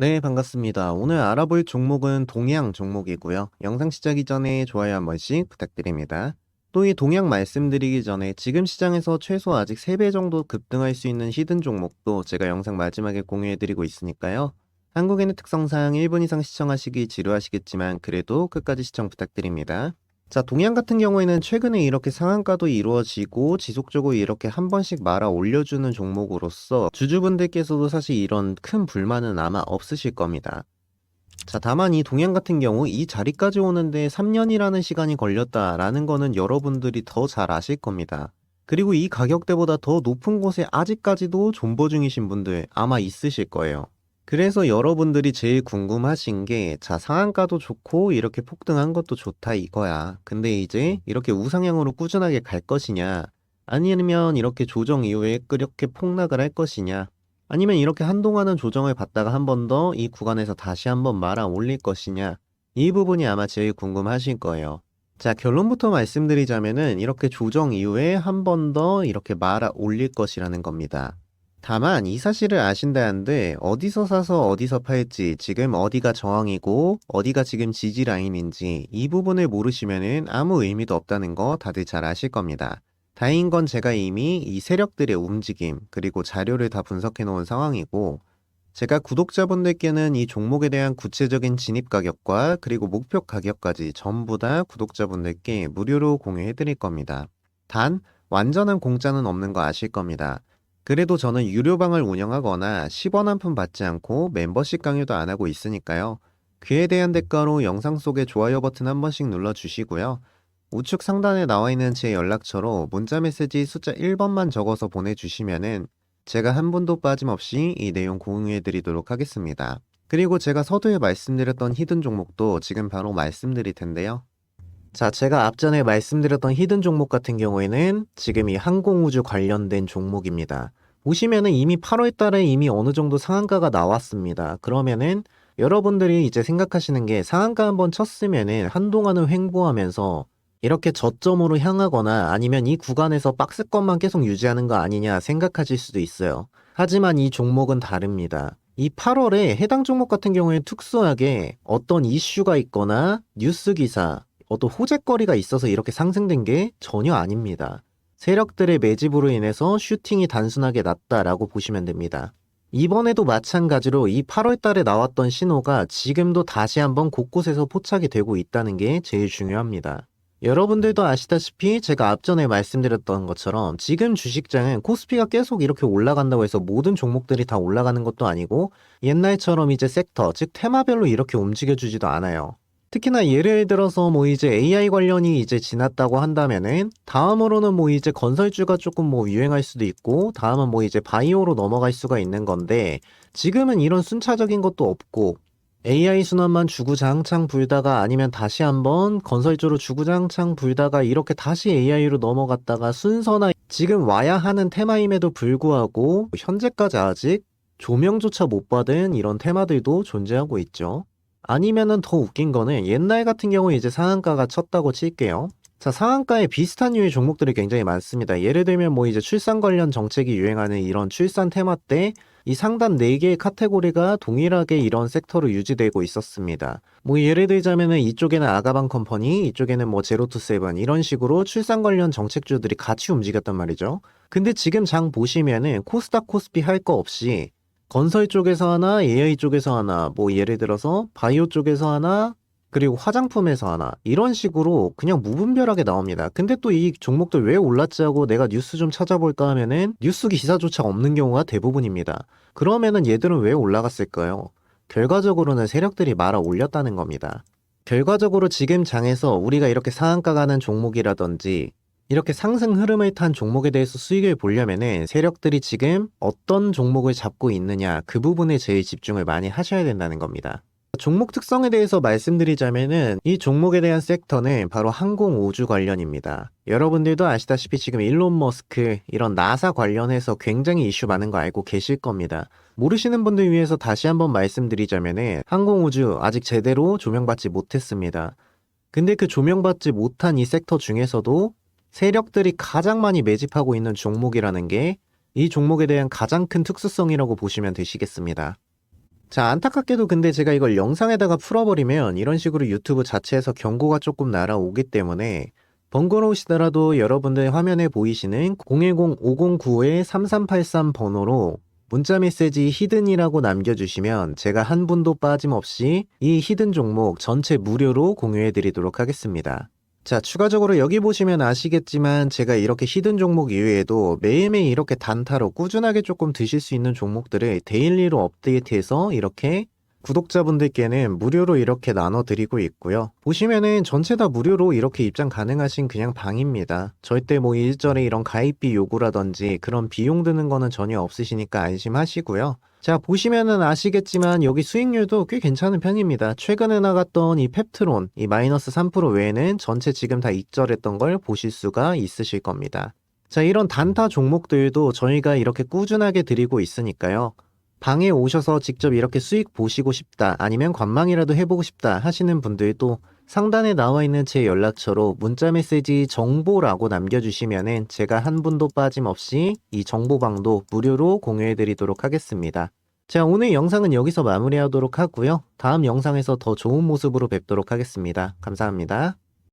네, 반갑습니다. 오늘 알아볼 종목은 동양 종목이고요. 영상 시작이 전에 좋아요 한 번씩 부탁드립니다. 또 이 동양 말씀드리기 전에 지금 시장에서 최소 아직 3배 정도 급등할 수 있는 히든 종목도 제가 영상 마지막에 공유해드리고 있으니까요. 한국인의 특성상 1분 이상 시청하시기 지루하시겠지만 그래도 끝까지 시청 부탁드립니다. 자, 동양 같은 경우에는 최근에 이렇게 상한가도 이루어지고 지속적으로 이렇게 한 번씩 말아 올려주는 종목으로서 주주분들께서도 사실 이런 큰 불만은 아마 없으실 겁니다. 자, 다만 이 동양 같은 경우 이 자리까지 오는데 3년이라는 시간이 걸렸다라는 거는 여러분들이 더 잘 아실 겁니다. 그리고 이 가격대보다 더 높은 곳에 아직까지도 존버 중이신 분들 아마 있으실 거예요. 그래서 여러분들이 제일 궁금하신 게, 자, 상한가도 좋고, 이렇게 폭등한 것도 좋다 이거야. 근데 이제 이렇게 우상향으로 꾸준하게 갈 것이냐, 아니면 이렇게 조정 이후에 그렇게 폭락을 할 것이냐, 아니면 이렇게 한동안은 조정을 받다가 한 번 더 이 구간에서 다시 한번 말아 올릴 것이냐, 이 부분이 아마 제일 궁금하실 거예요. 자, 결론부터 말씀드리자면은 이렇게 조정 이후에 한 번 더 이렇게 말아 올릴 것이라는 겁니다. 다만 이 사실을 아신다 한들 어디서 사서 어디서 팔지 지금 어디가 저항이고 어디가 지금 지지 라인인지 이 부분을 모르시면은 아무 의미도 없다는 거 다들 잘 아실 겁니다. 다행인 건 제가 이미 이 세력들의 움직임 그리고 자료를 다 분석해 놓은 상황이고 제가 구독자분들께는 이 종목에 대한 구체적인 진입 가격과 그리고 목표 가격까지 전부 다 구독자분들께 무료로 공유해 드릴 겁니다. 단 완전한 공짜는 없는 거 아실 겁니다. 그래도 저는 유료방을 운영하거나 10원 한 푼 받지 않고 멤버십 강요도 안 하고 있으니까요. 그에 대한 대가로 영상 속에 좋아요 버튼 한 번씩 눌러주시고요. 우측 상단에 나와 있는 제 연락처로 문자 메시지 숫자 1번만 적어서 보내주시면은 제가 한 분도 빠짐없이 이 내용 공유해 드리도록 하겠습니다. 그리고 제가 서두에 말씀드렸던 히든 종목도 지금 바로 말씀드릴 텐데요. 자, 제가 앞전에 말씀드렸던 히든 종목 같은 경우에는 지금 이 항공우주 관련된 종목입니다. 보시면은 이미 8월 달에 이미 어느 정도 상한가가 나왔습니다. 그러면은 여러분들이 이제 생각하시는 게 상한가 한번 쳤으면은 한동안은 횡보하면서 이렇게 저점으로 향하거나 아니면 이 구간에서 박스권만 계속 유지하는 거 아니냐 생각하실 수도 있어요. 하지만 이 종목은 다릅니다. 이 8월에 해당 종목 같은 경우에 특수하게 어떤 이슈가 있거나 뉴스 기사, 어떤 호재거리가 있어서 이렇게 상승된 게 전혀 아닙니다. 세력들의 매집으로 인해서 슈팅이 단순하게 났다라고 보시면 됩니다. 이번에도 마찬가지로 이 8월 달에 나왔던 신호가 지금도 다시 한번 곳곳에서 포착이 되고 있다는 게 제일 중요합니다. 여러분들도 아시다시피 제가 앞전에 말씀드렸던 것처럼 지금 주식장은 코스피가 계속 이렇게 올라간다고 해서 모든 종목들이 다 올라가는 것도 아니고 옛날처럼 이제 섹터, 즉 테마별로 이렇게 움직여주지도 않아요. 특히나 예를 들어서 뭐 이제 AI 관련이 이제 지났다고 한다면은 다음으로는 뭐 이제 건설주가 조금 뭐 유행할 수도 있고 다음은 뭐 이제 바이오로 넘어갈 수가 있는 건데 지금은 이런 순차적인 것도 없고 AI 순환만 주구장창 불다가 아니면 다시 한번 건설주로 주구장창 불다가 이렇게 다시 AI로 넘어갔다가 순서나 지금 와야 하는 테마임에도 불구하고 현재까지 아직 조명조차 못 받은 이런 테마들도 존재하고 있죠. 아니면은 더 웃긴 거는 옛날 같은 경우에 이제 상한가가 쳤다고 칠게요. 자, 상한가에 비슷한 류의 종목들이 굉장히 많습니다. 예를 들면 뭐 이제 출산 관련 정책이 유행하는 이런 출산 테마 때 이 상단 4개의 카테고리가 동일하게 이런 섹터로 유지되고 있었습니다. 뭐 예를 들자면은 이쪽에는 아가방 컴퍼니, 이쪽에는 뭐 제로투 세븐 이런 식으로 출산 관련 정책주들이 같이 움직였단 말이죠. 근데 지금 장 보시면은 코스닥 코스피 할 거 없이 건설 쪽에서 하나, AI 쪽에서 하나, 뭐 예를 들어서 바이오 쪽에서 하나, 그리고 화장품에서 하나 이런 식으로 그냥 무분별하게 나옵니다. 근데 또 이 종목들 왜 올랐지 하고 내가 뉴스 좀 찾아볼까 하면은 뉴스 기사조차 없는 경우가 대부분입니다. 그러면은 얘들은 왜 올라갔을까요? 결과적으로는 세력들이 말아 올렸다는 겁니다. 결과적으로 지금 장에서 우리가 이렇게 상한가 가는 종목이라든지 이렇게 상승 흐름을 탄 종목에 대해서 수익을 보려면은 세력들이 지금 어떤 종목을 잡고 있느냐 그 부분에 제일 집중을 많이 하셔야 된다는 겁니다. 종목 특성에 대해서 말씀드리자면은 이 종목에 대한 섹터는 바로 항공 우주 관련입니다. 여러분들도 아시다시피 지금 일론 머스크 이런 나사 관련해서 굉장히 이슈 많은 거 알고 계실 겁니다. 모르시는 분들 위해서 다시 한번 말씀드리자면은 항공 우주 아직 제대로 조명받지 못했습니다. 근데 그 조명받지 못한 이 섹터 중에서도 세력들이 가장 많이 매집하고 있는 종목이라는 게 이 종목에 대한 가장 큰 특수성이라고 보시면 되시겠습니다. 자, 안타깝게도 근데 제가 이걸 영상에다가 풀어버리면 이런 식으로 유튜브 자체에서 경고가 조금 날아오기 때문에 번거로우시더라도 여러분들 화면에 보이시는 010-509-3383 번호로 문자 메시지 히든이라고 남겨주시면 제가 한 분도 빠짐없이 이 히든 종목 전체 무료로 공유해 드리도록 하겠습니다. 자, 추가적으로 여기 보시면 아시겠지만 제가 이렇게 히든 종목 이외에도 매일매일 이렇게 단타로 꾸준하게 조금 드실 수 있는 종목들을 데일리로 업데이트해서 이렇게 구독자분들께는 무료로 이렇게 나눠드리고 있고요. 보시면은 전체 다 무료로 이렇게 입장 가능하신 그냥 방입니다. 절대 뭐 일절에 이런 가입비 요구라든지 그런 비용 드는 거는 전혀 없으시니까 안심하시고요. 자, 보시면은 아시겠지만 여기 수익률도 꽤 괜찮은 편입니다. 최근에 나갔던 이 펩트론, 이 마이너스 3% 외에는 전체 지금 다 익절했던 걸 보실 수가 있으실 겁니다. 자, 이런 단타 종목들도 저희가 이렇게 꾸준하게 드리고 있으니까요. 방에 오셔서 직접 이렇게 수익 보시고 싶다, 아니면 관망이라도 해보고 싶다 하시는 분들도 상단에 나와 있는 제 연락처로 문자 메시지 정보라고 남겨주시면은 제가 한 분도 빠짐없이 이 정보방도 무료로 공유해 드리도록 하겠습니다. 자, 오늘 영상은 여기서 마무리하도록 하고요. 다음 영상에서 더 좋은 모습으로 뵙도록 하겠습니다. 감사합니다.